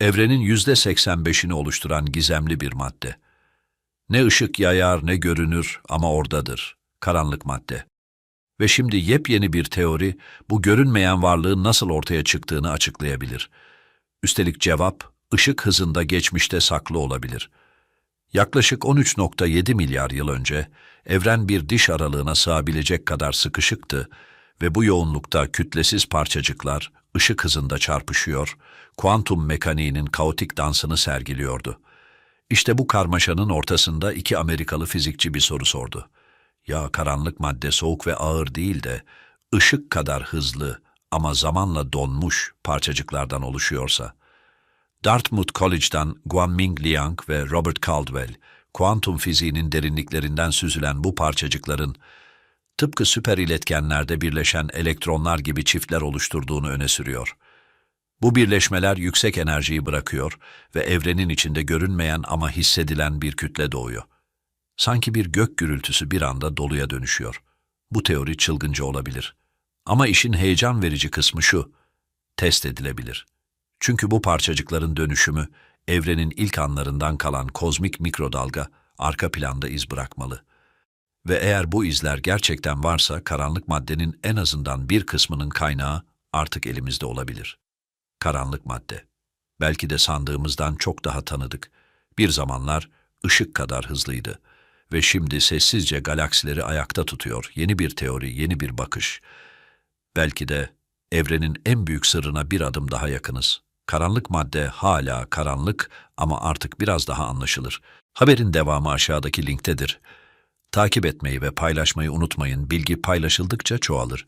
evrenin yüzde 85'ini oluşturan gizemli bir madde. Ne ışık yayar ne görünür ama oradadır. Karanlık madde. Ve şimdi yepyeni bir teori bu görünmeyen varlığın nasıl ortaya çıktığını açıklayabilir. Üstelik cevap ışık hızında geçmişte saklı olabilir. Yaklaşık 13.7 milyar yıl önce evren bir diş aralığına sığabilecek kadar sıkışıktı ve bu yoğunlukta kütlesiz parçacıklar ışık hızında çarpışıyor, kuantum mekaniğinin kaotik dansını sergiliyordu. İşte bu karmaşanın ortasında iki Amerikalı fizikçi bir soru sordu. Ya karanlık madde soğuk ve ağır değil de ışık kadar hızlı ama zamanla donmuş parçacıklardan oluşuyorsa? Dartmouth College'dan Guanming Liang ve Robert Caldwell, kuantum fiziğinin derinliklerinden süzülen bu parçacıkların tıpkı süper iletkenlerde birleşen elektronlar gibi çiftler oluşturduğunu öne sürüyor. Bu birleşmeler yüksek enerjiyi bırakıyor ve evrenin içinde görünmeyen ama hissedilen bir kütle doğuyor. Sanki bir gök gürültüsü bir anda doluya dönüşüyor. Bu teori çılgınca olabilir. Ama işin heyecan verici kısmı şu, test edilebilir. Çünkü bu parçacıkların dönüşümü, evrenin ilk anlarından kalan kozmik mikrodalga arka planda iz bırakmalı. Ve eğer bu izler gerçekten varsa karanlık maddenin en azından bir kısmının kaynağı artık elimizde olabilir. Karanlık madde. Belki de sandığımızdan çok daha tanıdık. Bir zamanlar ışık kadar hızlıydı ve şimdi sessizce galaksileri ayakta tutuyor. Yeni bir teori, yeni bir bakış. Belki de evrenin en büyük sırrına bir adım daha yakınız. Karanlık madde hala karanlık ama artık biraz daha anlaşılır. Haberin devamı aşağıdaki linktedir. Takip etmeyi ve paylaşmayı unutmayın. Bilgi paylaşıldıkça çoğalır.